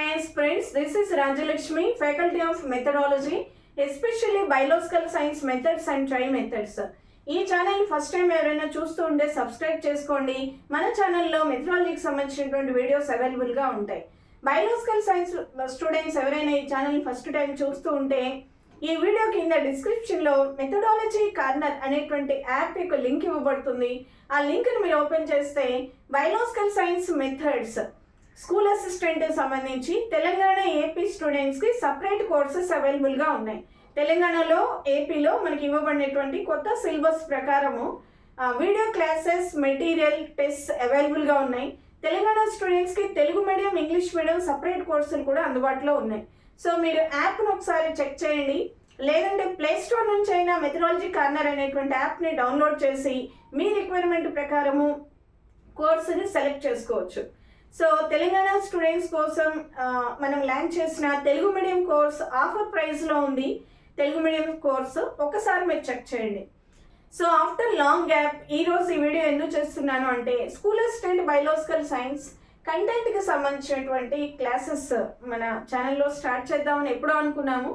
Hi friends this is Rajalakshmi faculty of methodology especially Biological science methods and try methods ఈ channel first time ఎవరైనా చూస్తూ ఉంటే subscribe చేసుకోండి. మన ఛానల్లో మెథడాలజీకి సంబంధించినటువంటి వీడియోస్ అవైలబుల్గా ఉంటాయి. బయాలజికల్ సైన్స్ స్టూడెంట్స్ ఎవరైనా ఈ ఛానల్ ఫస్ట్ టైం చూస్తూ ఉంటే ఈ వీడియో కింద డిస్క్రిప్షన్లో మెథడాలజీ కార్నర్ అనేటువంటి యాప్ యొక్క లింక్ ఇవ్వబడుతుంది. ఆ లింక్ని మీరు ఓపెన్ చేస్తే biological science methods school assistant సంబంధించి తెలంగాణ ఏపీ స్టూడెంట్స్కి సపరేట్ కోర్సెస్ అవైలబుల్గా ఉన్నాయి. తెలంగాణలో ఏపీలో మనకి ఇవ్వబడినటువంటి కొత్త సిలబస్ ప్రకారము వీడియో క్లాసెస్ మెటీరియల్ టెస్ట్ అవైలబుల్గా ఉన్నాయి. తెలంగాణ స్టూడెంట్స్కి Telugu medium English medium separate కోర్సులు కూడా అందుబాటులో ఉన్నాయి. సో మీరు యాప్ను ఒకసారి చెక్ చేయండి. లేదంటే ప్లే స్టోర్ నుంచి అయినా మెథడాలజీ కార్నర్ అనేటువంటి యాప్ని డౌన్లోడ్ చేసి మీ రిక్వైర్మెంట్ ప్రకారము కోర్సుని సెలెక్ట్ చేసుకోవచ్చు. సో తెలంగాణ స్టూడెంట్స్ కోసం మనం లాంచ్ చేసిన తెలుగు మీడియం కోర్స్ ఆఫర్ ప్రైస్లో ఉంది. తెలుగు మీడియం కోర్సు ఒకసారి మీరు చెక్ చేయండి. సో ఆఫ్టర్ లాంగ్ గ్యాప్ ఈరోజు ఈ వీడియో ఎందుకు చేస్తున్నాను అంటే స్కూల్ అసిస్టెంట్ బయలాజికల్ సైన్స్ కంటెంట్కి సంబంధించినటువంటి క్లాసెస్ మన ఛానల్లో స్టార్ట్ చేద్దామని ఎప్పుడో అనుకున్నాము.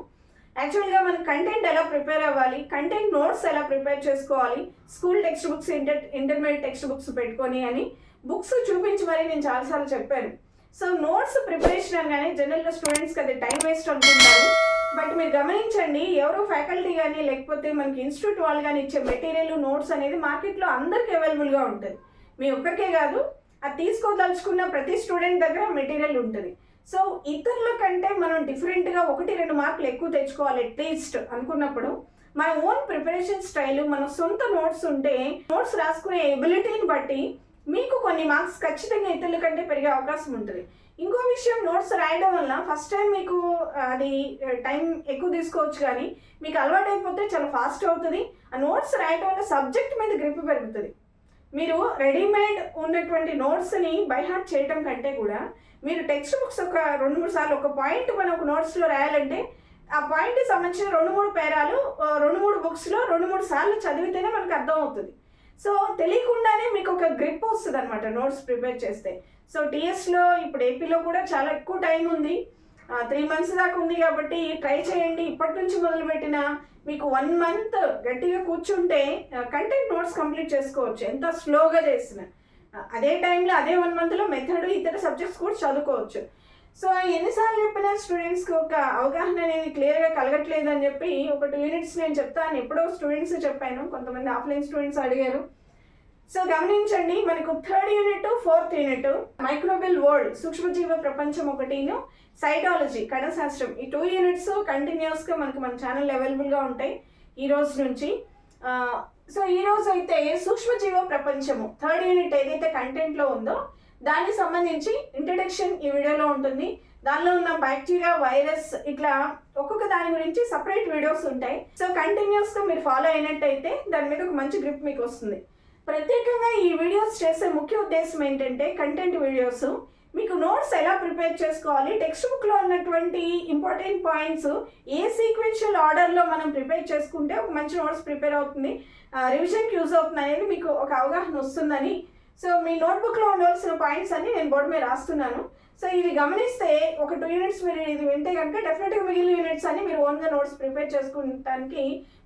యాక్చువల్గా మన కంటెంట్ ఎలా ప్రిపేర్ అవ్వాలి కంటెంట్ నోట్స్ ఎలా ప్రిపేర్ చేసుకోవాలి school text books inter intermediate text books పెట్టుకొని అని బుక్స్ చూపించి మరి నేను చాలాసార్లు చెప్పాను. సో నోట్స్ ప్రిపరేషన్ అనగానే జనరల్గా స్టూడెంట్స్కి అది టైం వేస్ట్ అనుకుంటారు బట్ మీరు గమనించండి ఎవరో ఫ్యాకల్టీ కానీ లేకపోతే మనకి ఇన్స్టిట్యూట్ వాళ్ళు కానీ ఇచ్చే మెటీరియల్ నోట్స్ అనేది మార్కెట్లో అందరికీ అవైలబుల్గా ఉంటుంది. మీ ఒక్కరికే కాదు అది తీసుకోదలుచుకున్న ప్రతి స్టూడెంట్ దగ్గర మెటీరియల్ ఉంటుంది. సో ఇతరుల కంటే మనం డిఫరెంట్గా ఒకటి రెండు మార్కులు ఎక్కువ తెచ్చుకోవాలి అట్లీస్ట్ అనుకున్నప్పుడు మన ఓన్ ప్రిపరేషన్ స్టైల్ మన సొంత నోట్స్ ఉంటే నోట్స్ రాసుకునే ఎబిలిటీని బట్టి మీకు కొన్ని మార్క్స్ ఖచ్చితంగా ఇతరుల కంటే పెరిగే అవకాశం ఉంటుంది. ఇంకో విషయం నోట్స్ రాయడం వల్ల ఫస్ట్ టైం మీకు అది టైం ఎక్కువ తీసుకోవచ్చు కానీ మీకు అలవాటు అయిపోతే చాలా ఫాస్ట్ అవుతుంది. ఆ నోట్స్ రాయడం వల్ల సబ్జెక్ట్ మీద గ్రిప్ పెరుగుతుంది. మీరు రెడీమేడ్ ఉన్నటువంటి నోట్స్ని బైహార్ట్ చేయడం కంటే కూడా మీరు టెక్స్ట్ బుక్స్ ఒక రెండు మూడు సార్లు ఒక పాయింట్ మనం ఒక నోట్స్లో రాయాలంటే ఆ పాయింట్కి సంబంధించిన రెండు మూడు పేరాలు రెండు మూడు బుక్స్లో రెండు మూడు సార్లు చదివితేనే మనకు అర్థం అవుతుంది సో తెలియకుండానే మీకు ఒక గ్రిప్ వస్తుంది అనమాట నోట్స్ ప్రిపేర్ చేస్తే. సో టీఎస్లో ఇప్పుడు ఏపీలో కూడా చాలా ఎక్కువ టైం ఉంది. త్రీ మంత్స్ దాకా ఉంది కాబట్టి ట్రై చేయండి. ఇప్పటి నుంచి మొదలుపెట్టిన మీకు వన్ మంత్ గట్టిగా కూర్చుంటే కంటెంట్ నోట్స్ కంప్లీట్ చేసుకోవచ్చు. ఎంత స్లోగా చేసిన అదే టైంలో అదే వన్ మంత్లో మెథడ్ ఇతర సబ్జెక్ట్స్ కూడా చదువుకోవచ్చు. సో ఎన్నిసార్లు చెప్పినా స్టూడెంట్స్కి ఒక అవగాహన అనేది క్లియర్గా కలగట్లేదు అని చెప్పి ఒక టూ యూనిట్స్ నేను చెప్తాను. ఎప్పుడో స్టూడెంట్స్ చెప్పాను. కొంతమంది ఆఫ్లైన్ స్టూడెంట్స్ అడిగారు. సో గమనించండి మనకు third unit fourth unit microbial world సూక్ష్మజీవ ప్రపంచం ఒకటిను సైటాలజీ కణశాస్త్రం ఈ టూ యూనిట్స్ కంటిన్యూస్గా మనకు మన ఛానల్ అవైలబుల్గా ఉంటాయి ఈ రోజు నుంచి. సో ఈ రోజు అయితే సూక్ష్మజీవ ప్రపంచము థర్డ్ యూనిట్ ఏదైతే కంటెంట్లో ఉందో దానికి సంబంధించి ఇంట్రడక్షన్ ఈ వీడియోలో ఉంటుంది. దానిలో ఉన్న బ్యాక్టీరియా వైరస్ ఇట్లా ఒక్కొక్క దాని గురించి సపరేట్ వీడియోస్ ఉంటాయి. సో కంటిన్యూస్గా మీరు ఫాలో అయినట్టయితే దాని మీద ఒక మంచి గ్రిప్ మీకు వస్తుంది. ప్రత్యేకంగా ఈ వీడియోస్ చేసే ముఖ్య ఉద్దేశం ఏంటంటే కంటెంట్ వీడియోస్ మీకు నోట్స్ ఎలా ప్రిపేర్ చేసుకోవాలి? టెక్స్ట్ బుక్లో ఉన్నటువంటి ఇంపార్టెంట్ పాయింట్స్ ఏ సీక్వెన్షియల్ ఆర్డర్లో మనం ప్రిపేర్ చేసుకుంటే ఒక మంచి నోట్స్ ప్రిపేర్ అవుతుంది. రివిజన్కి యూజ్ అవుతుంది అనేది మీకు ఒక అవగాహన వస్తుందని సో మీ నోట్బుక్లో ఉండవలసిన పాయింట్స్ అన్ని నేను బోర్డు మీద రాస్తున్నాను. సో ఇది గమనిస్తే ఒక టూ యూనిట్స్ మీరు ఇది వింటే కనుక డెఫినెట్గా మిగిలిన యూనిట్స్ అన్ని మీరు ఓన్గా నోట్స్ ప్రిపేర్ చేసుకుంటానికి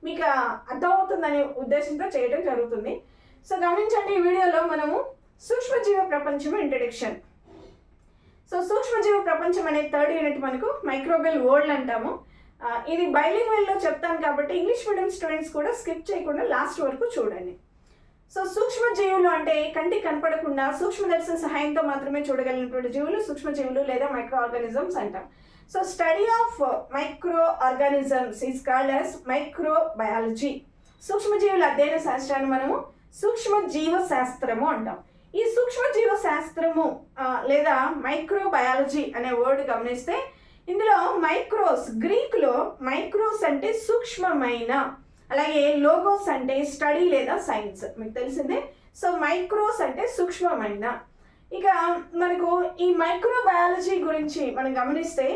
మీకు అర్థమవుతుందనే ఉద్దేశంతో చేయడం జరుగుతుంది. సో గమనించండి ఈ వీడియోలో మనము సూక్ష్మజీవ ప్రపంచం ఇంట్రడక్షన్ సో సూక్ష్మజీవ ప్రపంచం అనే థర్డ్ యూనిట్ మనకు మైక్రోబెల్ వరల్డ్ అంటాము. ఇది బైలింగ్ వెల్లో చెప్తాను కాబట్టి ఇంగ్లీష్ మీడియం స్టూడెంట్స్ కూడా స్కిప్ చేయకుండా లాస్ట్ వరకు చూడండి. సో సూక్ష్మజీవులు అంటే కంటికి కనపడకుండా సూక్ష్మదర్శన సహాయంతో మాత్రమే చూడగలిగినటువంటి జీవులు సూక్ష్మజీవులు లేదా మైక్రో ఆర్గానిజమ్స్ అంటాం. So study of microorganisms is called as microbiology సూక్ష్మజీవుల అధ్యయన శాస్త్రాన్ని మనము సూక్ష్మ జీవ శాస్త్రము అంటాం. ఈ సూక్ష్మ జీవ శాస్త్రము లేదా మైక్రో బయాలజీ అనే వర్డ్ గమనిస్తే ఇందులో మైక్రోస్ గ్రీక్లో మైక్రోస్ అంటే సూక్ష్మమైన. అలాగే లోగోస్ అంటే స్టడీ లేదా సైన్స్ మీకు తెలిసిందే? సో మైక్రోస్ అంటే సూక్ష్మమైన. ఇక మనకు ఈ మైక్రో బయాలజీ గురించి మనం గమనిస్తే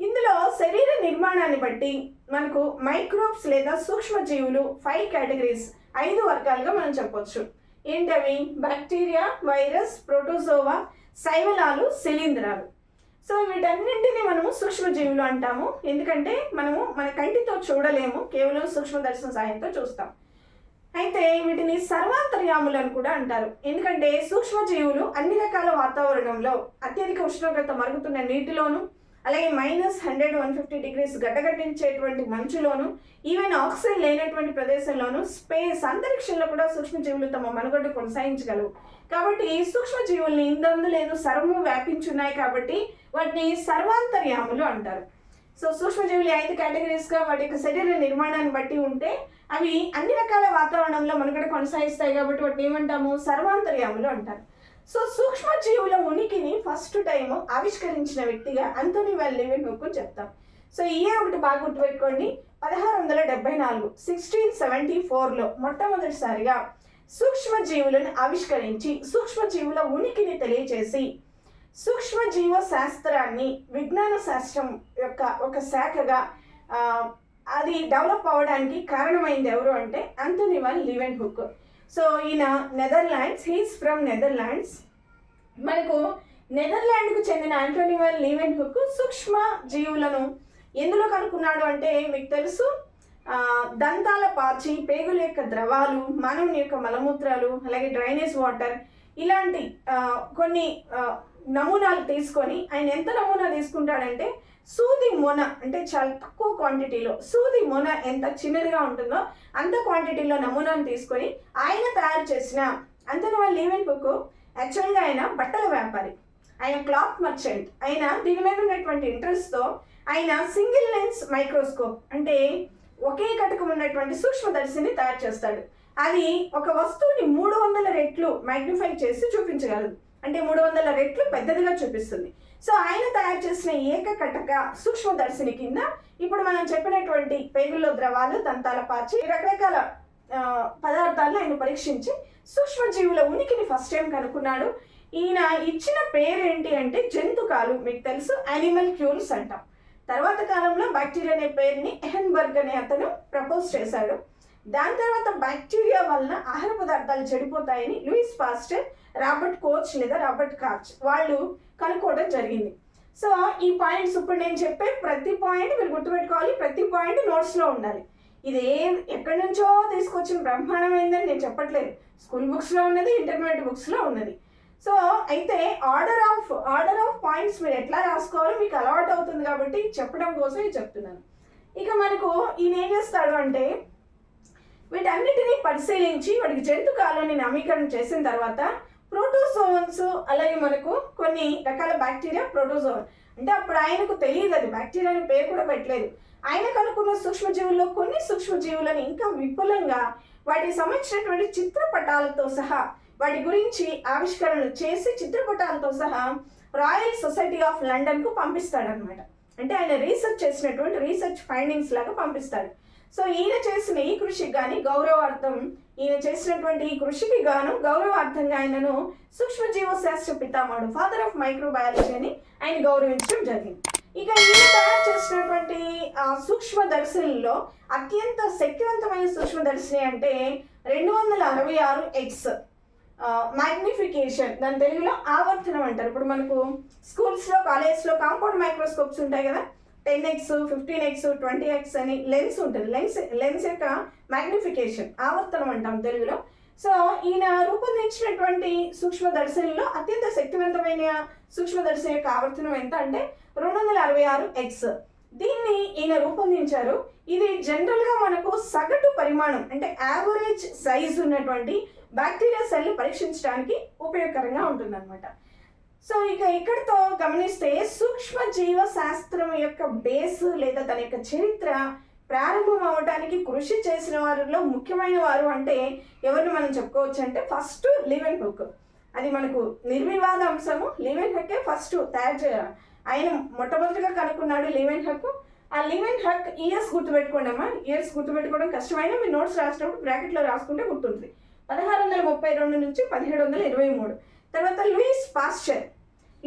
ఇందులో శరీర నిర్మాణాన్ని బట్టి మనకు మైక్రోబ్స్ లేదా సూక్ష్మజీవులు ఫైవ్ కేటగిరీస్ ఐదు వర్గాలుగా మనం చెప్పొచ్చు. ఏంటవి? బ్యాక్టీరియా వైరస్ ప్రోటోజోవా శైవలాలు శిలీంధ్రాలు. సో వీటన్నింటినీ మనము సూక్ష్మజీవులు అంటాము. ఎందుకంటే మనము మన కంటితో చూడలేము కేవలం సూక్ష్మదర్శన సాయంతో చూస్తాం. అయితే వీటిని సర్వాంతర్యాములు అని కూడా అంటారు. ఎందుకంటే సూక్ష్మజీవులు అన్ని రకాల వాతావరణంలో అత్యధిక ఉష్ణోగ్రత మరుగుతున్న నీటిలోను అలాగే minus hundred one fifty degrees గడ్డగట్టించేటువంటి మంచులోను ఈవెన్ ఆక్సిజన్ లేనటువంటి ప్రదేశంలోను స్పేస్ అంతరిక్షంలో కూడా సూక్ష్మజీవులు తమ మనుగడ కొనసాగించగలవు. కాబట్టి ఈ సూక్ష్మజీవుల్ని ఇందందు లేదు సర్వము వ్యాపించున్నాయి కాబట్టి వాటిని సర్వాంతర్యాములు అంటారు. సో సూక్ష్మజీవులు ఐదు కేటగిరీస్గా వాటి యొక్క శరీర నిర్మాణాన్ని బట్టి ఉంటే అవి అన్ని రకాల వాతావరణంలో మనుగడ కొనసాగిస్తాయి కాబట్టి వాటిని ఏమంటాము? సర్వాంతర్యాములు అంటారు. సో సూక్ష్మజీవుల ఉనికిని ఫస్ట్ టైం ఆవిష్కరించిన వ్యక్తిగా అంతోని వెల్లివెన్ హుక్ చెప్తాం. సో ఇయే ఒకటి బాగా గుర్తుపెట్టుకోండి. పదహారు వందల డెబ్బై నాలుగు సిక్స్టీన్ సెవెంటీ ఫోర్లో మొట్టమొదటిసారిగా సూక్ష్మజీవులను ఆవిష్కరించి సూక్ష్మజీవుల ఉనికిని తెలియచేసి సూక్ష్మజీవ శాస్త్రాన్ని విజ్ఞాన శాస్త్రం యొక్క ఒక శాఖగా అది డెవలప్ అవ్వడానికి కారణమైంది ఎవరు అంటే Antonie van Leeuwenhoek so ఈయన నెదర్లాండ్స్ హీస్ ఫ్రమ్ నెదర్లాండ్స్ మనకు నెదర్లాండ్కు చెందిన ఆంటోనివల్ లీవెన్ హుక్ సూక్ష్మ జీవులను ఎందులో కనుక్కున్నాడు అంటే మీకు తెలుసు? దంతాల పాచి పేగుల యొక్క ద్రవాలు మానవుని యొక్క మలమూత్రాలు అలాగే డ్రైనేజ్ వాటర్ ఇలాంటి కొన్ని నమూనాలు తీసుకొని ఆయన ఎంత నమూనా తీసుకుంటాడంటే సూది మొన అంటే చాలా తక్కువ క్వాంటిటీలో సూది మొన ఎంత చిన్నదిగా ఉంటుందో అంత క్వాంటిటీలో నమూనాను తీసుకొని ఆయన తయారు చేసిన అంతను వాళ్ళు లీవెన్ బుక్ యాక్చువల్గా ఆయన బట్టల వ్యాపారి ఆయన క్లాత్ మర్చెంట్ ఆయన దీని మీద ఉన్నటువంటి ఇంట్రెస్ట్తో ఆయన సింగిల్ లెన్స్ మైక్రోస్కోప్ అంటే ఒకే కటకం ఉన్నటువంటి సూక్ష్మదర్శిని తయారు చేస్తాడు. అది ఒక వస్తువుని మూడు వందల రెట్లు మ్యాగ్నిఫై చేసి చూపించగలదు. అంటే మూడు వందల రెట్లు పెద్దదిగా చూపిస్తుంది. సో ఆయన తయారు చేసిన ఏకకటక సూక్ష్మదర్శిని కింద ఇప్పుడు మనం చెప్పినటువంటి పేగుల్లో ద్రవాలు దంతాల పాచి రకరకాల పదార్థాలను ఆయన పరీక్షించి సూక్ష్మజీవుల ఉనికిని ఫస్ట్ టైం కనుక్కున్నాడు. ఈయన ఇచ్చిన పేరేంటి అంటే జంతుకాలు మీకు తెలుసు యానిమల్ క్యూల్స్ అంటాం తర్వాత కాలంలో బ్యాక్టీరియా అనే పేరుని ఎహెన్బర్గ్ అనే అతను ప్రపోజ్ చేశాడు. దాని తర్వాత బ్యాక్టీరియా వలన ఆహార పదార్థాలు చెడిపోతాయని లూయిస్ పాస్టర్ రాబర్ట్ కోచ్ లేదా రాబర్ట్ కాచ్ వాళ్ళు కనుక్కోవడం జరిగింది. సో ఈ పాయింట్స్ ఇప్పుడు నేను చెప్పే ప్రతి పాయింట్ మీరు గుర్తుపెట్టుకోవాలి. ప్రతి పాయింట్ నోట్స్లో ఉండాలి. ఇది ఏం ఎక్కడి నుంచో తీసుకొచ్చిన బ్రహ్మాండమైందని నేను చెప్పట్లేదు. స్కూల్ బుక్స్లో ఉన్నది ఇంటర్మీడియట్ బుక్స్లో ఉన్నది. సో అయితే order of order of points మీరు ఎట్లా రాసుకోవాలో మీకు అలవాటు అవుతుంది కాబట్టి చెప్పడం కోసం ఇది చెప్తున్నాను. ఇక మనకు ఈయన ఏం చేస్తాడు అంటే వీటన్నిటిని పరిశీలించి వాటికి జంతు కాలాన్ని నవీకరణ చేసిన తర్వాత ప్రోటోజోన్స్ అలాగే మనకు కొన్ని రకాల బ్యాక్టీరియా ప్రోటోజోన్. అంటే అప్పుడు ఆయనకు తెలియదు అది బ్యాక్టీరియా అని పేరు కూడా పెట్టలేదు. ఆయన కనుక్కున్న సూక్ష్మజీవుల్లో కొన్ని సూక్ష్మజీవులను ఇంకా విపులంగా వాటికి సంబంధించినటువంటి చిత్రపటాలతో సహా వాటి గురించి ఆవిష్కరణలు చేసి చిత్రపటాలతో సహా రాయల్ సొసైటీ ఆఫ్ లండన్కు పంపిస్తాడనమాట అంటే ఆయన రీసెర్చ్ చేసినటువంటి రీసెర్చ్ ఫైండింగ్స్ లాగా పంపిస్తాడు. సో ఈయన చేసిన ఈ కృషికి కానీ గౌరవార్థం ఈయన చేసినటువంటి ఈ కృషికి గాను గౌరవార్థంగా ఆయనను సూక్ష్మజీవ శాస్త్ర పితామహుడు ఫాదర్ ఆఫ్ మైక్రోబయాలజీ అని ఆయన గౌరవించడం జరిగింది. ఇక ఈయన తయారు చేసినటువంటి ఆ, సూక్ష్మదర్శినిలో అత్యంత శక్తివంతమైన సూక్ష్మదర్శిని అంటే రెండు వందల అరవై ఆరు ఎక్స్ మ్యాగ్నిఫికేషన్ దాని తెలుగులో ఆవర్తనం అంటారు. ఇప్పుడు మనకు స్కూల్స్లో కాలేజ్లో కాంపౌండ్ మైక్రోస్కోప్స్ ఉంటాయి కదా ten X fifteen X twenty X అని లెన్స్ ఉంటుంది. లెన్స్ లెన్స్ యొక్క మ్యాగ్నిఫికేషన్ ఆవర్తనం అంటాం తెలుగులో. సో ఈయన రూపొందించినటువంటి సూక్ష్మదర్శినిలో అత్యంత శక్తివంతమైన సూక్ష్మదర్శిని యొక్క ఆవర్తనం ఎంత అంటే రెండు వందల అరవై ఆరు ఎక్స్ దీన్ని ఈయన రూపొందించారు. ఇది జనరల్గా మనకు సగటు పరిమాణం అంటే యావరేజ్ సైజ్ ఉన్నటువంటి బ్యాక్టీరియా సెల్ పరీక్షించడానికి ఉపయోగకరంగా ఉంటుందన్నమాట. సో ఇక ఇక్కడితో గమనిస్తే సూక్ష్మ జీవ శాస్త్రం యొక్క బేస్ లేదా తన యొక్క చరిత్ర ప్రారంభం అవడానికి కృషి చేసిన వారిలో ముఖ్యమైన వారు అంటే ఎవరిని మనం చెప్పుకోవచ్చు అంటే ఫస్ట్ లివెన్ హుక్. అది మనకు నిర్వివాద అంశము. లివెన్ హక్కే ఫస్ట్ తయారు చేయ ఆయన మొట్టమొదటిగా కనుక్కున్నాడు లివెన్ హక్. ఆ లివెన్ హక్ ఇయర్స్ గుర్తుపెట్టుకోండి అమ్మా. ఇయర్స్ గుర్తుపెట్టుకోవడం కష్టమైన మీ నోట్స్ రాసినప్పుడు బ్రాకెట్లో రాసుకుంటే గుర్తుంటుంది. పదహారు వందల ముప్పై రెండు నుంచి పదిహేడు వందల ఇరవై మూడు. తర్వాత లూయిస్ పాస్చర్.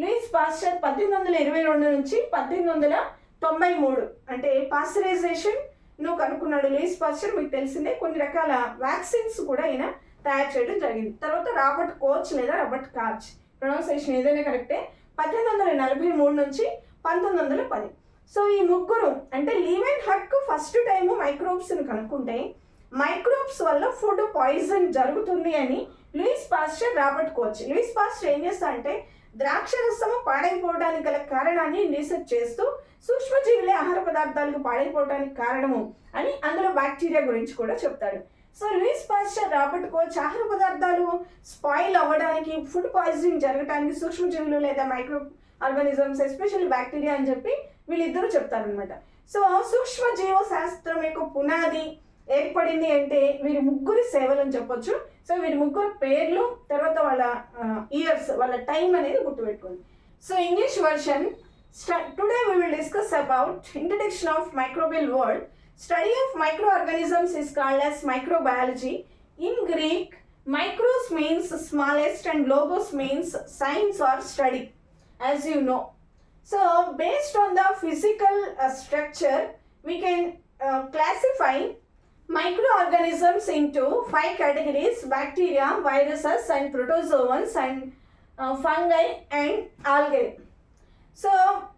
లూయిస్ పాస్చర్ పద్దెనిమిది వందల ఇరవై రెండు నుంచి పద్దెనిమిది వందల తొంభై మూడు. అంటే పాస్చరైజేషన్ను కనుక్కున్నాడు. లూయిస్ పాస్చర్ మీకు తెలిసిందే కొన్ని రకాల వ్యాక్సిన్స్ కూడా ఈయన తయారు చేయడం జరిగింది. తర్వాత రాబర్ట్ కోచ్ లేదా రాబర్ట్ కాచ్. ప్రొనౌన్సేషన్ ఏదైనా కరెక్టే? పద్దెనిమిది వందల నలభై మూడు నుంచి పంతొమ్మిది వందల పది. సో ఈ ముగ్గురు అంటే లీవెన్ హక్ ఫస్ట్ టైము మైక్రోబ్స్ని కనుక్కుంటే మైక్రోబ్స్ వల్ల ఫుడ్ పాయిజన్ జరుగుతుంది అని Louis Pasteur Koch. Louis Pasteur ఏం చేస్తా అంటే ద్రాక్ష రసము పాడైపోవడానికి గల కారణాన్ని రీసెర్చ్ చేస్తూ సూక్ష్మజీవులే ఆహార పదార్థాలకు పాడైపోవడానికి కారణము అని అందులో బ్యాక్టీరియా గురించి కూడా చెప్తాడు. So Louis Pasteur Robert Koch ఆహార పదార్థాలు స్పాయిల్ అవ్వడానికి ఫుడ్ పాయిజనింగ్ జరగడానికి సూక్ష్మజీవులు లేదా మైక్రో ఆర్గానిజమ్స్ ఎస్పెషల్లీ బ్యాక్టీరియా అని చెప్పి వీళ్ళిద్దరూ చెప్తారనమాట సో సూక్ష్మ జీవశాస్త్రం యొక్క పునాది ఏర్పడింది అంటే వీరి ముగ్గురి సేవలు అని చెప్పొచ్చు. సో వీరి ముగ్గురు పేర్లు తర్వాత వాళ్ళ ఇయర్స్ వాళ్ళ టైం అనేది గుర్తుపెట్టుకోండి. So English version today we will discuss about introduction of microbial world study of microorganisms is called as microbiology in Greek micros means smallest and logos means science or study as you know so based on the physical structure we can classify microorganisms into five categories bacteria viruses and protozoans and uh, fungi and algae. So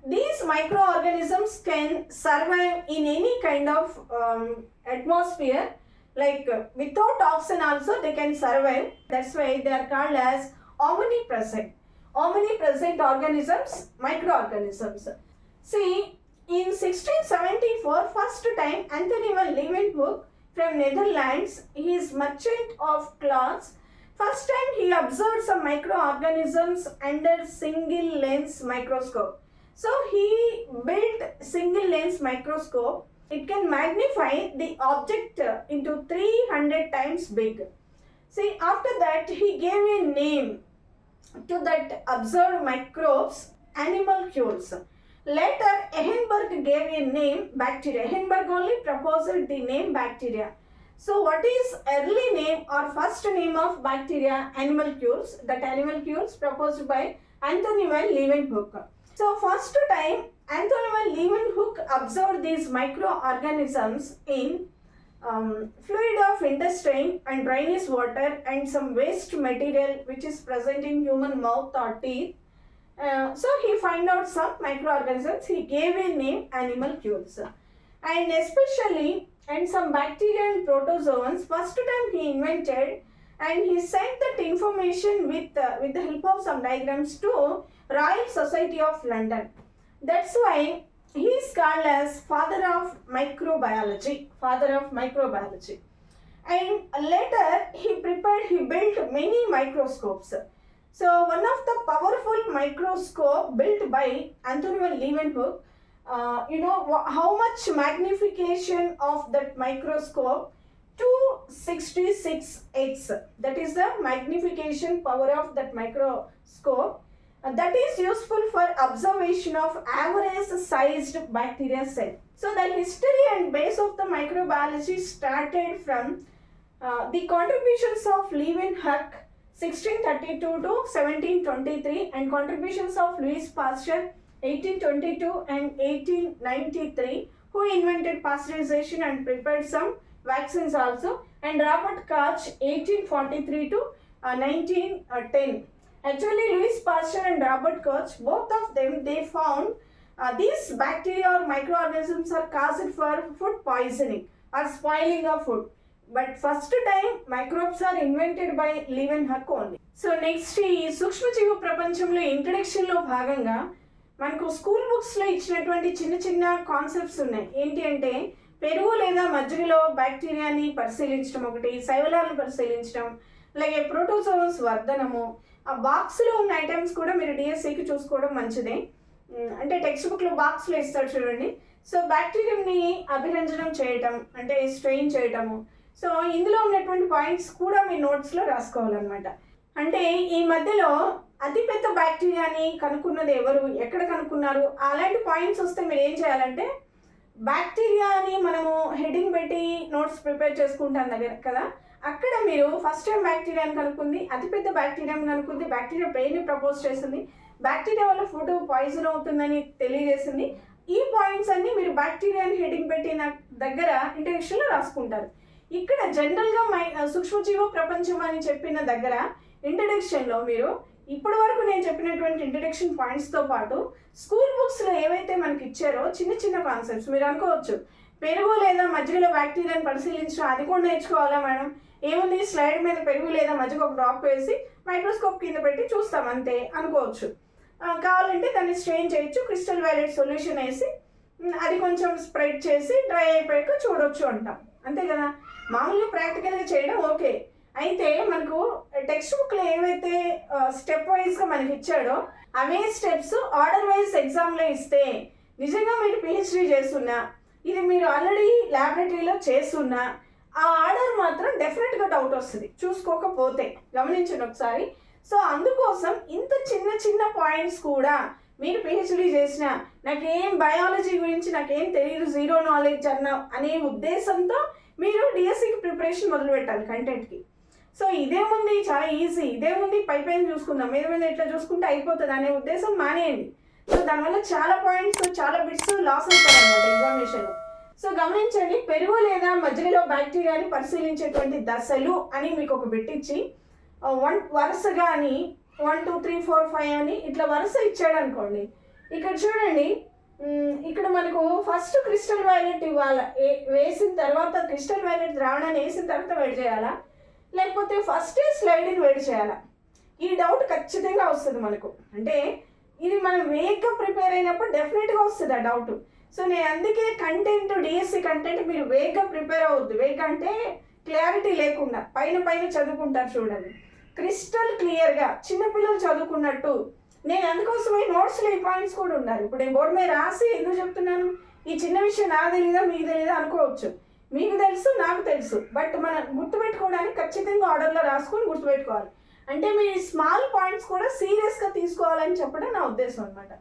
these microorganisms can survive in any kind of um, atmosphere. Like uh, without oxygen also they can survive. That's why they are called as omnipresent. Omnipresent organisms microorganisms. See in 1674 first time anthony van leeuwenhoek from netherlands he is merchant of cloths First time he observed some microorganisms under single lens microscope. So he built single lens microscope. It can magnify the object into 300 times big. See, after that he gave a name to that observed microbes, animalcules. Later, Ehrenberg gave a name bacteria. Ehrenberg only proposed the name bacteria. So, what is early name or first name of bacteria? Animalcules. That animalcules proposed by Anthony van Leeuwenhoek. So, first time Anthony van Leeuwenhoek observed these microorganisms in um, fluid of intestine and drainage water and some waste material which is present in human mouth or teeth. Uh, so he find out some microorganisms. He gave a name animalcules and especially and some bacteria and protozoans. First time he invented and he sent that information with uh, with the help of some diagrams to royal society of london. That's why he is called as father of microbiology father of microbiology. And later he prepared he built many microscopes so one of the powerful microscope built by anthony van leeuwenhoek uh, you know how much magnification of that microscope? 266x that is the magnification power of that microscope. That is useful for observation of average sized bacteria cell so the history and base of the microbiology started from uh, the contributions of Leeuwenhoek 1632 to 1723 and contributions of Louis Pasteur 1822 and 1893 who invented pasteurization and prepared some vaccines also and Robert Koch 1843 to uh, 1910 actually Louis Pasteur and Robert Koch both of them they found uh, these bacteria or microorganisms are caused for food poisoning or spoiling of food but first time microbes are invented by Leeuwenhoek only. So next ఈ సూక్ష్మజీవ ప్రపంచంలో ఇంట్రడక్షన్లో భాగంగా మనకు school బుక్స్లో ఇచ్చినటువంటి చిన్న చిన్న concepts ఉన్నాయి. ఏంటి అంటే పెరుగు లేదా మజ్జిగలో బ్యాక్టీరియాని పరిశీలించడం ఒకటి శైవలాలను పరిశీలించడం అలాగే ప్రోటోజోన్స్ వర్ధనము ఆ బాక్స్లో ఉన్న ఐటమ్స్ కూడా మీరు డిఎస్సికి చూసుకోవడం మంచిదే. అంటే టెక్స్ట్ బుక్లో బాక్స్లో ఇస్తారు చూడండి. సో బ్యాక్టీరియంని అభిరంజనం చేయటం అంటే స్ట్రెయిన్ చేయటము సో ఇందులో ఉన్నటువంటి పాయింట్స్ కూడా మీ నోట్స్లో రాసుకోవాలన్నమాట. అంటే ఈ మధ్యలో అతిపెద్ద బ్యాక్టీరియాని కనుక్కున్నది ఎవరు? ఎక్కడ కనుక్కున్నారు? అలాంటి పాయింట్స్ వస్తే మీరు ఏం చేయాలంటే బ్యాక్టీరియాని మనము హెడ్డింగ్ పెట్టి నోట్స్ ప్రిపేర్ చేసుకుంటాం దగ్గర కదా? అక్కడ మీరు ఫస్ట్ టైం బ్యాక్టీరియాని కనుక్కుంది అతిపెద్ద బ్యాక్టీరియాని కనుక్కుంది బ్యాక్టీరియా పెయిన్ ప్రపోజ్ చేసింది బ్యాక్టీరియా వల్ల ఫుడ్ పాయిజన్ అవుతుందని తెలియజేసింది. ఈ పాయింట్స్ అన్నీ మీరు బ్యాక్టీరియాని హెడ్డింగ్ పెట్టిన దగ్గర ఇంట్రడక్షన్లో రాసుకుంటారు. ఇక్కడ జనరల్గా మై సూక్ష్మజీవ ప్రపంచం అని చెప్పిన దగ్గర ఇంట్రడక్షన్లో మీరు ఇప్పటి వరకు నేను చెప్పినటువంటి ఇంట్రడక్షన్ పాయింట్స్తో పాటు స్కూల్ బుక్స్లో ఏవైతే మనకి ఇచ్చారో చిన్న చిన్న కాన్సెప్ట్స్ మీరు అనుకోవచ్చు. పెరుగు లేదా మజ్జిగలో బ్యాక్టీరియాని పరిశీలించడం అది కూడా నేర్చుకోవాలా మేడం? ఏముంది? స్లైడ్ మీద పెరుగు లేదా మజ్జిగ ఒక డ్రాప్ వేసి మైక్రోస్కోప్ కింద పెట్టి చూస్తాం అంతే అనుకోవచ్చు. కావాలంటే దాన్ని స్ట్రెయిన్ చేయొచ్చు క్రిస్టల్ వ్యాలెట్ సొల్యూషన్ వేసి అది కొంచెం స్ప్రెడ్ చేసి డ్రై అయిపోయాక చూడొచ్చు అంటాం. అంతే కదా? మామూలుగా ప్రాక్టికల్గా చేయడం ఓకే. అయితే మనకు టెక్స్ట్ బుక్లో ఏవైతే స్టెప్ వైజ్గా మనకి ఇచ్చాడో అవే స్టెప్స్ ఆర్డర్ వైజ్ ఎగ్జామ్లో ఇస్తే నిజంగా మీరు పిహెచ్డీ చేస్తున్నా ఇది మీరు ఆల్రెడీ ల్యాబొరేటరీలో చేస్తున్నా ఆ ఆర్డర్ మాత్రం డెఫినెట్గా డౌట్ వస్తుంది. చూసుకోకపోతే గమనించండి ఒకసారి. సో అందుకోసం ఇంత చిన్న చిన్న పాయింట్స్ కూడా మీరు పిహెచ్డీ చేసిన నాకేం బయాలజీ గురించి నాకేం తెలియదు జీరో నాలెడ్జ్ అన్న అనే ఉద్దేశంతో మీరు డిఎస్సికి ప్రిపరేషన్ మొదలు పెట్టాలి కంటెంట్కి సో ఇదేముంది చాలా ఈజీ ఇదేముంది పై పైన చూసుకుందాం. మీద మీద ఇట్లా చూసుకుంటే అయిపోతుంది అనే ఉద్దేశం మానేయండి. సో దానివల్ల చాలా పాయింట్స్ చాలా బిట్స్ లాస్ అవుతాయి అనమాట ఎగ్జామినేషన్లో సో గమనించండి పెరుగు లేదా మజ్జిగలో బ్యాక్టీరియాని పరిశీలించేటువంటి దశలు అని మీకు ఒక పెట్టించి వన్ వరుసగా అని one two three four five అని ఇట్లా వరుస ఇచ్చాడు అనుకోండి ఇక్కడ చూడండి ఇక్కడ మనకు ఫస్ట్ క్రిస్టల్ వైలెట్ ఇవ్వాలా? ఏ- వేసిన తర్వాత క్రిస్టల్ వైలెట్ ద్రావణాన్ని వేసిన తర్వాత వేడి చేయాలా? లేకపోతే ఫస్ట్ స్లైడ్ని వేడి చేయాలా? ఈ డౌట్ ఖచ్చితంగా వస్తుంది మనకు. అంటే ఇది మనం వేగ్గా ప్రిపేర్ అయినప్పుడు డెఫినెట్గా వస్తుంది ఆ డౌట్ సో నేను అందుకే కంటెంట్ డిఎస్సి కంటెంట్ మీరు వేగ్గా ప్రిపేర్ అవ్వద్దు. వేగ్ అంటే క్లారిటీ లేకుండా పైన పైన చదువుకుంటారు చూడండి. క్రిస్టల్ క్లియర్గా చిన్నపిల్లలు చదువుకున్నట్టు. నేను అందుకోసమే నోట్స్లో ఈ పాయింట్స్ కూడా ఉన్నారు. ఇప్పుడు నేను బోర్డు మీద రాసి ఎందుకు చెప్తున్నాను? ఈ చిన్న విషయం నాకు తెలీదా మీకు తెలీదా అనుకోవచ్చు. మీకు తెలుసు నాకు తెలుసు. బట్ మనం గుర్తుపెట్టుకోవడానికి ఖచ్చితంగా ఆర్డర్లో రాసుకొని గుర్తుపెట్టుకోవాలి. అంటే మీ స్మాల్ పాయింట్స్ కూడా సీరియస్గా తీసుకోవాలని చెప్పడం నా ఉద్దేశం అనమాట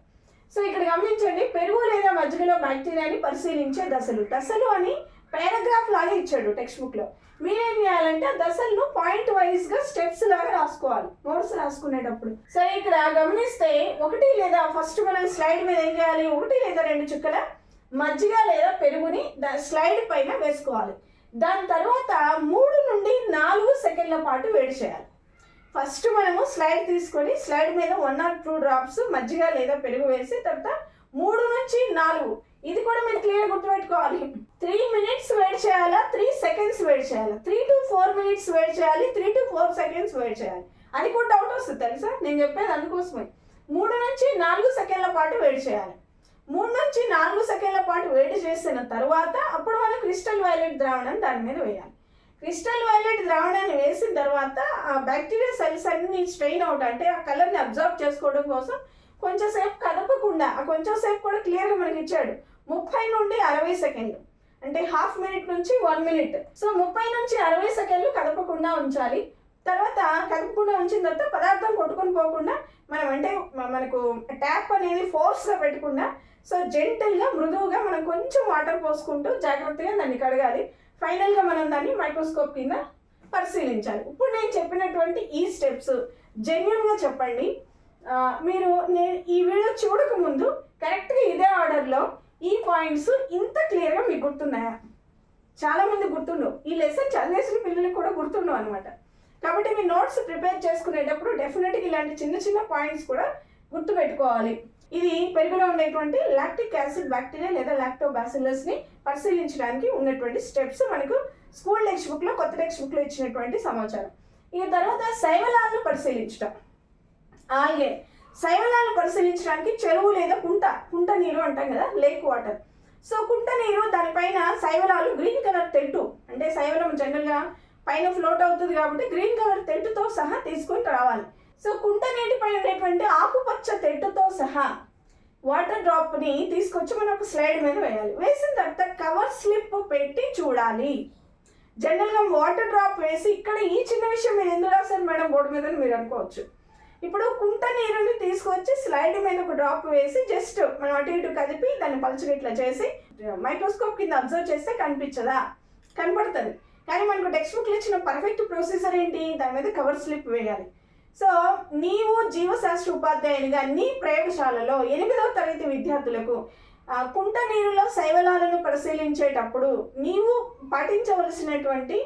సో ఇక్కడ గమనించండి పెరుగు లేదా మజ్జిగలో బ్యాక్టీరియాని పరిశీలించే దశలు. దశలు అని పారాగ్రాఫ్ లాగా ఇచ్చాడు టెక్స్ట్ బుక్లో మీరేం చేయాలంటే ఆ దశలను పాయింట్ వైజ్గా స్టెప్స్ లాగా రాసుకోవాలి. నోట్స్ రాసుకునేటప్పుడు. సో ఇక్కడ గమనిస్తే ఒకటి లేదా ఫస్ట్ మనం స్లైడ్ మీద ఏం చేయాలి? ఒకటి లేదా రెండు చుక్కల మజ్జిగ లేదా పెరుగుని దా స్లైడ్ పైన వేసుకోవాలి. దాని తర్వాత మూడు నుండి నాలుగు సెకండ్ల పాటు వేడి చేయాలి. ఫస్ట్ మనము స్లైడ్ తీసుకొని స్లైడ్ మీద వన్ ఆర్ టూ డ్రాప్స్ మజ్జిగ లేదా పెరుగు వేసి తర్వాత మూడు నుంచి నాలుగు ఇది కూడా మీరు క్లియర్ గుర్తుపెట్టుకోవాలి. త్రీ మినిట్స్ వెయిట్ చేయాలా? త్రీ సెకండ్స్ వెయిట్ చేయాలా? Three to four minutes wait చేయాలి. Three to four seconds wait చేయాలి. అది కూడా డౌట్ వస్తుంది తెలుసా? నేను చెప్పేది అందుకోసమే. మూడు నుంచి నాలుగు సెకండ్ల పాటు వెయిట్ చేయాలి. మూడు నుంచి నాలుగు సెకండ్ల పాటు వేడి చేసిన తర్వాత అప్పుడు మనం క్రిస్టల్ వైలెట్ ద్రావణం దాని మీద వేయాలి. క్రిస్టల్ వైలెట్ ద్రావణాన్ని వేసిన తర్వాత ఆ బ్యాక్టీరియా సెల్స్ అన్ని స్ట్రెయిన్ అవుట్ అంటే ఆ కలర్ని అబ్జర్వ్ చేసుకోవడం కోసం కొంచెం సేపు కదపకుండా ఆ కొంచెం సేపు కూడా క్లియర్గా మనకి ఇచ్చాడు. ముప్పై నుండి అరవై సెకండ్ అంటే హాఫ్ మినిట్ నుంచి వన్ మినిట్. సో ముప్పై నుంచి అరవై సెకండ్లు కదపకుండా ఉంచాలి. తర్వాత కదపకుండా ఉంచిన తర్వాత పదార్థం కొట్టుకొని పోకుండా మనం అంటే మనకు ట్యాప్ అనేది ఫోర్స్గా పెట్టకుండా సో జెంటల్గా మృదువుగా మనం కొంచెం వాటర్ పోసుకుంటూ జాగ్రత్తగా దాన్ని కడగాలి. ఫైనల్గా మనం దాన్ని మైక్రోస్కోప్ కింద పరిశీలించాలి. ఇప్పుడు నేను చెప్పినటువంటి ఈ స్టెప్స్ జెన్యున్గా చెప్పండి. మీరు నేను ఈ వీడియో చూడకముందు కరెక్ట్గా ఇదే ఆర్డర్లో ఈ పాయింట్స్ ఇంత క్లియర్గా మీకు గుర్తున్నాయా? చాలామంది గుర్తుండవు ఈ లెసన్ చదివేసిన పిల్లలకు కూడా గుర్తుండవు అనమాట కాబట్టి మీ నోట్స్ ప్రిపేర్ చేసుకునేటప్పుడు డెఫినెట్గా ఇలాంటి చిన్న చిన్న పాయింట్స్ కూడా గుర్తుపెట్టుకోవాలి. ఇది పెరుగులో ఉండేటువంటి లాక్టిక్ యాసిడ్ బ్యాక్టీరియా లేదా లాక్టోబాసిల్లస్ని పరిశీలించడానికి ఉన్నటువంటి స్టెప్స్ మనకు స్కూల్ టెక్స్ట్ బుక్లో కొత్త టెక్స్ట్ బుక్లో ఇచ్చినటువంటి సమాచారం. ఈ తర్వాత శైవలాలను పరిశీలించడం ఆల్గే శైవలాలను పరిశీలించడానికి చెరువు లేదా కుంట కుంట నీరు అంటాం కదా లేక్ వాటర్ సో కుంట నీరు దానిపైన శైవలాలు గ్రీన్ కలర్ తెట్టు అంటే శైవలం జనరల్గా పైన ఫ్లోట్ అవుతుంది కాబట్టి గ్రీన్ కలర్ తెట్టుతో సహా తీసుకొని రావాలి. సో కుంట నీటిపై ఉండేటువంటి ఆకుపచ్చ తెట్టుతో సహా వాటర్ డ్రాప్ని తీసుకొచ్చి మనం ఒక స్లైడ్ మీద వేయాలి. వేసిన తర్వాత కవర్ స్లిప్ పెట్టి చూడాలి. జనరల్గా వాటర్ డ్రాప్ వేసి ఇక్కడ ఈ చిన్న విషయం మీరు ఎందుకు రాశారు మేడం బోర్డు మీద మీరు అనుకోవచ్చు. ఇప్పుడు కుంట నీరుని తీసుకొచ్చి స్లైడ్ మీద ఒక డ్రాప్ వేసి జస్ట్ మనం అటు ఇటు కలిపి దాన్ని పలుచగా ఇట్లా చేసి మైక్రోస్కోప్ కింద అబ్జర్వ్ చేస్తే కనిపించదా? కనపడుతుంది. కానీ మనకు టెక్స్ట్ బుక్లో ఇచ్చిన పర్ఫెక్ట్ ప్రొసీజర్ ఏంటి? దాని మీద కవర్ స్లిప్ వేయాలి. సో నీవు జీవశాస్త్ర ఉపాధ్యాయునిగా నీ ప్రయోగశాలలో ఎనిమిదవ తరగతి విద్యార్థులకు కుంట నీరులో శైవలాలను పరిశీలించేటప్పుడు నీవు పాటించవలసినటువంటి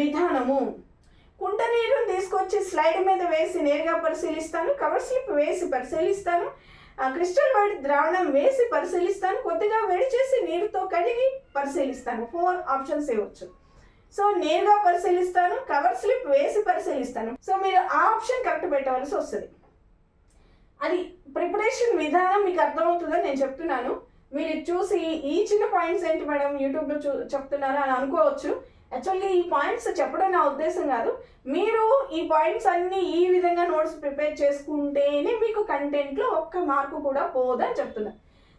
విధానము కుంట నీరుని తీసుకొచ్చి స్లైడ్ మీద వేసి నేరుగా పరిశీలిస్తాను. కవర్ స్లిప్ వేసి పరిశీలిస్తాను. ఆ క్రిస్టల్ వైట్ ద్రావణం వేసి పరిశీలిస్తాను. కొద్దిగా వేడి చేసి నీరుతో కడిగి పరిశీలిస్తాను. ఫోర్ ఆప్షన్స్ ఇవ్వచ్చు. సో నేరుగా పరిశీలిస్తాను. కవర్ స్లిప్ వేసి పరిశీలిస్తాను. సో మీరు ఆ ఆప్షన్ కరెక్ట్ పెట్టవలసి వస్తుంది. అది ప్రిపరేషన్ విధానం మీకు అర్థమవుతుందని నేను చెప్తున్నాను. మీరు చూసి ఈ చిన్న పాయింట్స్ ఏంటి మేడం? యూట్యూబ్లో చూ చెప్తున్నారా అని అనుకోవచ్చు. యాక్చువల్లీ ఈ పాయింట్స్ చెప్పడం నా ఉద్దేశం కాదు. మీరు ఈ పాయింట్స్ అన్ని ఈ విధంగా నోట్స్ ప్రిపేర్ చేసుకుంటేనే మీకు కంటెంట్లో ఒక్క మార్కు కూడా పోదని చెప్తున్నా.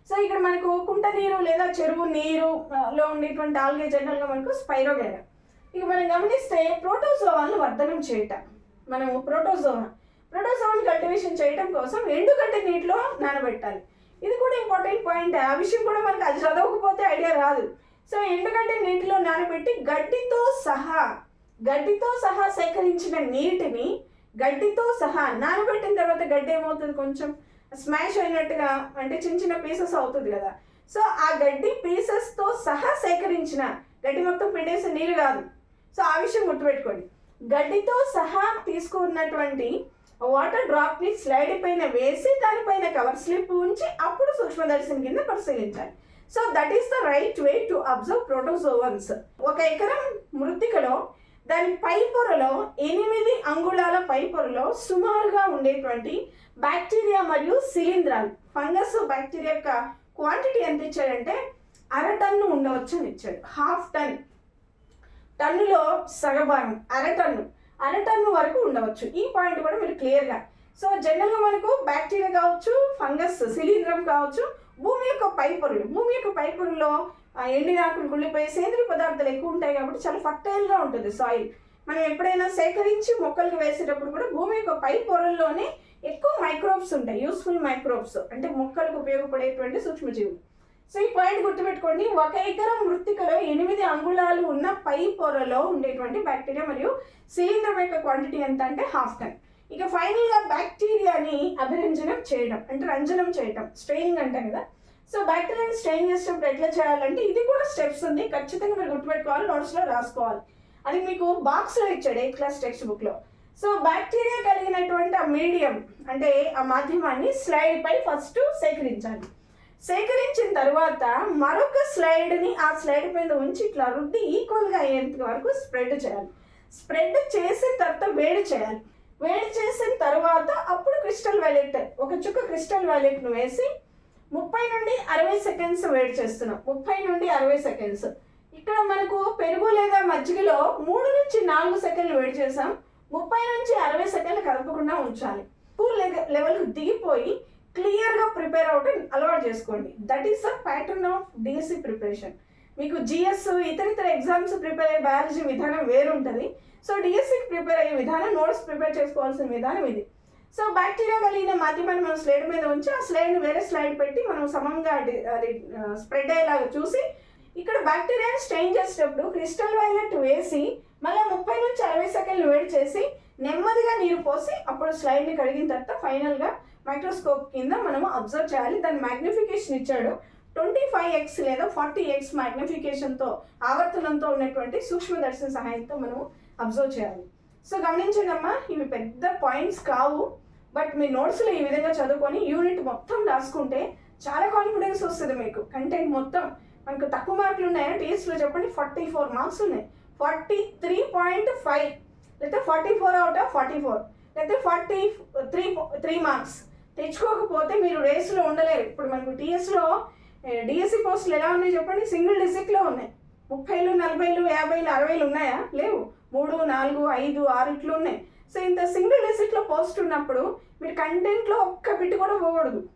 సో ఇక్కడ మనకు కుంట నీరు లేదా చెరువు నీరు లో ఉండేటువంటి ఆల్గే జనరల్గా మనకు స్పైరోగేరా ఇక మనం గమనిస్తే ప్రోటోజోవాలను వర్ధనం చేయటం. మనము ప్రోటోజోవా ప్రోటోజోవాని కల్టివేషన్ చేయటం కోసం ఎండుగడ్డి నీటిలో నానబెట్టాలి. ఇది కూడా ఇంపార్టెంట్ పాయింట్ ఆ విషయం కూడా మనకు అది చదవకపోతే ఐడియా రాదు. సో ఎండుగడ్డి నీటిలో నానబెట్టి గడ్డితో సహా గడ్డితో సహా సేకరించిన నీటిని గడ్డితో సహా నానబెట్టిన తర్వాత గడ్డి ఏమవుతుంది కొంచెం స్మాష్ అయినట్టుగా అంటే చిన్న చిన్న పీసెస్ అవుతుంది కదా. సో ఆ గడ్డి పీసెస్తో సహా సేకరించిన గడ్డి మొత్తం పిండేసే నీరు కాదు. సో ఆ విషయం గుర్తుపెట్టుకోండి. గడ్డితో సహా తీసుకున్నటువంటి వాటర్ డ్రాప్ని స్లైడ్ పైన వేసి దానిపైన కవర్ స్లిప్ ఉంచి అప్పుడు సూక్ష్మదర్శనం కింద పరిశీలించాలి. So that is the right way to observe protozoans ఒక ఎకరం మృతికలో దాని పై పొరలో ఎనిమిది అంగుళాల పై పొరలో సుమారుగా ఉండేటువంటి బ్యాక్టీరియా మరియు శిలీంధ్రాలు ఫంగస్ బ్యాక్టీరియా యొక్క క్వాంటిటీ ఎంత ఇచ్చాడంటే అర టన్ను ఉండవచ్చు అని ఇచ్చాడు. హాఫ్ టన్ టన్నులో సగభాగం అర టన్ను. అర టన్ను వరకు ఉండవచ్చు. ఈ పాయింట్ కూడా మీరు క్లియర్గా సో జనరల్గా మనకు బ్యాక్టీరియా కావచ్చు ఫంగస్ శిలీంధ్రం కావచ్చు భూమి యొక్క పై పొరలు భూమి యొక్క పై పొరలో ఆ, ఎండిన ఆకులు సేంద్రియ పదార్థాలు ఎక్కువ ఉంటాయి కాబట్టి చాలా ఫర్టైల్గా ఉంటుంది సాయిల్ మనం ఎప్పుడైనా సేకరించి మొక్కలకు వేసేటప్పుడు కూడా భూమి యొక్క పై పొరల్లోనే ఎక్కువ మైక్రోబ్స్ ఉంటాయి. యూస్ఫుల్ మైక్రోబ్స్ అంటే మొక్కలకు ఉపయోగపడేటువంటి సూక్ష్మజీవులు. సో ఈ పాయింట్ గుర్తుపెట్టుకోండి. ఒక ఎకరం మృత్తికలో ఎనిమిది అంగుళాలు ఉన్న పై పొరలో ఉండేటువంటి బ్యాక్టీరియా మరియు శిలీంధ్రం యొక్క క్వాంటిటీ ఎంత అంటే హాఫ్ టన్ ఇక ఫైనల్గా బ్యాక్టీరియాని అభిరంజనం చేయడం అంటే రంజనం చేయడం స్ట్రెయినింగ్ అంటాం కదా. సో బ్యాక్టీరియాని స్ట్రెయిన్ చేసేటప్పుడు ఎట్లా చేయాలంటే ఇది కూడా స్టెప్స్ ఉంది ఖచ్చితంగా మీరు గుర్తుపెట్టుకోవాలి నోట్స్లో రాసుకోవాలి. అది మీకు బాక్స్లో ఇచ్చాడు ఎయిత్ క్లాస్ టెక్స్ట్ బుక్లో సో బ్యాక్టీరియా కలిగినటువంటి ఆ మీడియం అంటే ఆ మాధ్యమాన్ని స్లైడ్పై ఫస్ట్ సేకరించాలి. సేకరించిన తర్వాత మరొక స్లైడ్ని ఆ స్లైడ్ మీద ఉంచి ఇట్లా రుద్ది ఈక్వల్గా అయ్యేంత వరకు స్ప్రెడ్ చేయాలి. స్ప్రెడ్ చేసిన తర్వాత వేడి చేయాలి. వేడి చేసిన తర్వాత అప్పుడు క్రిస్టల్ వైలెట్. ఒక చుక్క క్రిస్టల్ వైలెట్ను వేసి ముప్పై నుండి అరవై సెకండ్స్ వేడి చేస్తున్నాం. ముప్పై నుండి అరవై సెకండ్స్. ఇక్కడ మనకు పెరుగు లేదా మజ్జిగలో మూడు నుంచి నాలుగు సెకండ్లు వేడి చేసాం. ముప్పై నుంచి అరవై సెకండ్లు కలపకుండా ఉంచాలి. కూల్ లెవెల్కి దిగిపోయి క్లియర్గా ప్రిపేర్ అవటం అలవాటు చేసుకోండి. That is the pattern of DSC preparation. మీకు జిఎస్ ఇతర ఇతర ఎగ్జామ్స్ ప్రిపేర్ అయ్యే బయాలజీ విధానం వేరుంటుంది. సో డిఎస్సికి ప్రిపేర్ అయ్యే విధానం నోట్స్ ప్రిపేర్ చేసుకోవాల్సిన విధానం ఇది. సో బ్యాక్టీరియా కలిగిన మాధ్యమాన్ని మనం స్లైడ్ మీద ఉంచి ఆ స్లైడ్ వేరే స్లైడ్ పెట్టి మనం సమంగా అది స్ప్రెడ్ అయ్యేలాగా చూసి ఇక్కడ బ్యాక్టీరియాని స్ట్రెయిన్ చేసేటప్పుడు క్రిస్టల్ వైలెట్ వేసి మళ్ళీ ముప్పై నుంచి అరవై సెకండ్లు వేడి చేసి నెమ్మదిగా నీరు పోసి అప్పుడు స్లైడ్ని కడిగిన తర్వాత ఫైనల్గా మైక్రోస్కోప్ కింద మనం అబ్జర్వ్ చేయాలి. దాని మ్యాగ్నిఫికేషన్ ఇచ్చాడు. ట్వంటీ ఫైవ్ ఎక్స్ లేదా ఫార్టీ ఎక్స్ మ్యాగ్నిఫికేషన్తో ఆవర్తనంతో ఉన్నటువంటి సూక్ష్మదర్శన సహాయంతో మనం అబ్జర్వ్ చేయాలి. సో గమనించండి ఇవి పెద్ద పాయింట్స్ కావు బట్ మీ నోట్స్లో ఈ విధంగా చదువుకొని యూనిట్ మొత్తం రాసుకుంటే చాలా కాన్ఫిడెన్స్ వస్తుంది మీకు. కంటెంట్ మొత్తం మనకు తక్కువ మార్కులు ఉన్నాయా? టీఎస్లో చెప్పండి ఫార్టీ ఫోర్ మార్క్స్ ఉన్నాయి. ఫార్టీ త్రీ పాయింట్ ఫైవ్ లేకపోతే forty four out of forty four లేకపోతే ఫార్టీ త్రీ త్రీ మార్క్స్ తెచ్చుకోకపోతే మీరు రేస్లో ఉండలేరు. ఇప్పుడు మనకు టీఎస్లో డిఎస్సి పోస్టులు ఎలా ఉన్నాయి చెప్పండి? సింగిల్ డిజిట్లో ఉన్నాయి. ముప్పైలు నలభైలు యాభైలు అరవైలు ఉన్నాయా? లేవు. మూడు నాలుగు ఐదు ఆరు ఇట్లు ఉన్నాయి. సో ఇంత సింగిల్ డిజిట్లో పోస్ట్ ఉన్నప్పుడు మీరు కంటెంట్లో ఒక్క బిట్ కూడా పోకూడదు.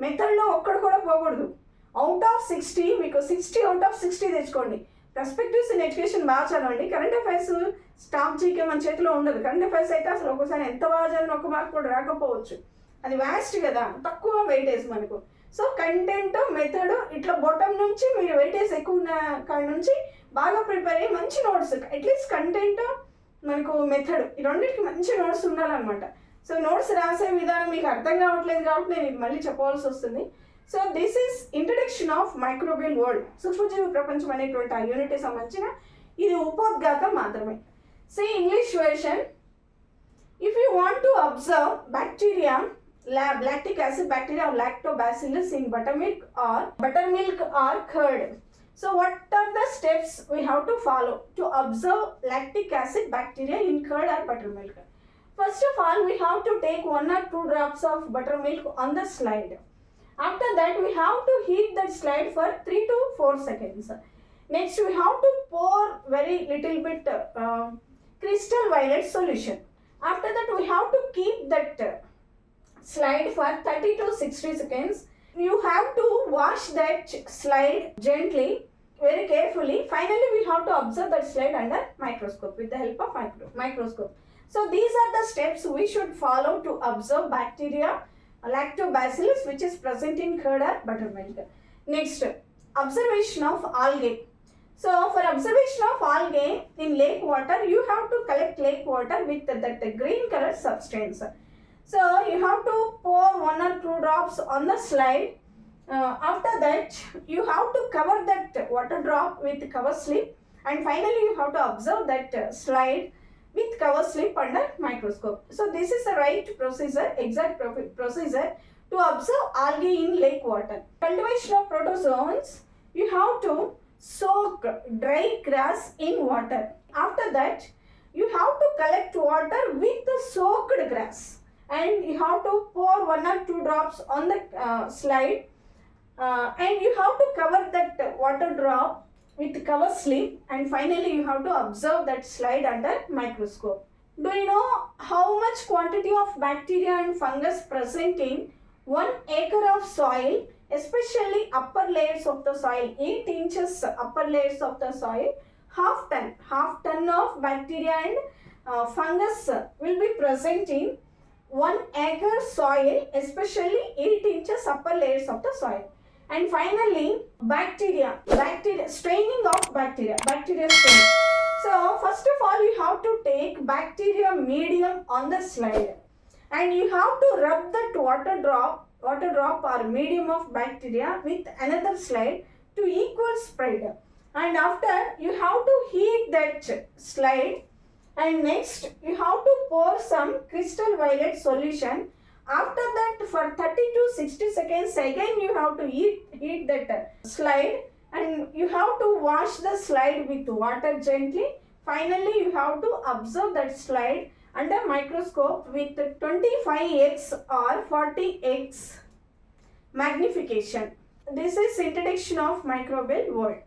మెథడ్లో ఒక్కడు కూడా పోకూడదు. అవుట్ ఆఫ్ సిక్స్టీ మీకు సిక్స్టీ అవుట్ ఆఫ్ సిక్స్టీ తెచ్చుకోండి. పర్స్పెక్టివ్స్ ఇన్ ఎడ్యుకేషన్ బాగా చదవండి. కరెంట్ అఫైర్స్ స్టాప్ చేయకే మన చేతిలో ఉండదు. కరెంట్ అఫైర్స్ అయితే అసలు ఒకసారి ఎంత బాగా చదివిన ఒక మార్క్ కూడా రాకపోవచ్చు. అది వ్యాస్ట్ కదా. తక్కువ వెయిటేజ్ మనకు. సో కంటెంట్ మెథడ్ ఇట్లా బొటం నుంచి మీరు వెయిటేజ్ ఎక్కువ ఉన్న కాడ నుంచి బాగా ప్రిపేర్ అయ్యి మంచి నోట్స్ అట్లీస్ట్ కంటెంట్ మనకు మెథడ్ ఈ రెండింటికి మంచి నోట్స్ ఉండాలన్నమాట. సో నోట్స్ రాసే విధానం మీకు అర్థం కావట్లేదు కాబట్టి నేను ఇది మళ్ళీ చెప్పవలసి వస్తుంది. So this is introduction of microbial world సూక్ష్మజీవి ప్రపంచం అనేటువంటి ఆ యూనిట్కి సంబంధించిన ఇది ఉపోద్ఘాతం మాత్రమే. So English version if you want to observe bacteria lactic acid bacteria or lactobacillus in buttermilk or buttermilk or curd. So what are the steps we have to follow to observe lactic acid bacteria in curd or buttermilk? First of all, we have to take one or two drops of buttermilk on the slide. After that, we have to heat that slide for 3 to 4 seconds. Next, we have to pour very little bit uh, crystal violet solution. After that, we have to keep that slide for 30 to 60 seconds. You have to wash that slide gently, very carefully. Finally, we have to observe that slide under microscope with the help of micro- microscope. So, these are the steps we should follow to observe bacteria lactobacillus which is present in curd or buttermilk. Next, observation of algae. So, for observation of algae in lake water, you have to collect lake water with that, green color substance. So, you have to pour one or two drops on the slide. Uh, after that, you have to cover that water drop with cover slip, and finally, you have to observe that slide with cover slip under microscope. So, this is the right procedure, exact pro- procedure to observe algae in lake water. Cultivation of protozoans, you have to soak dry grass in water. After that, you have to collect water with the soaked grass and you have to pour one or two drops on the uh, slide. Uh, and you have to cover that water drop with cover slip. And finally you have to observe that slide under microscope. Do you know how much quantity of bacteria and fungus present in one acre of soil especially upper layers of the soil 8 inches upper layers of the soil? Half ton half ton of bacteria and uh, fungus will be present in one acre soil especially 8 inches upper layers of the soil. And finally bacteria. Bacteria staining of bacteria. Bacteria staining so first of all you have to take bacteria medium on the slide. And you have to rub that water drop water drop or medium of bacteria with another slide to equal spread. And after you have to heat that slide and next you have to pour some crystal violet solution. After that for 30 to 60 seconds again you have to heat, heat that slide. And you have to wash the slide with water gently. Finally you have to observe that slide under microscope with 25x or 40x magnification. This is introduction of microbial world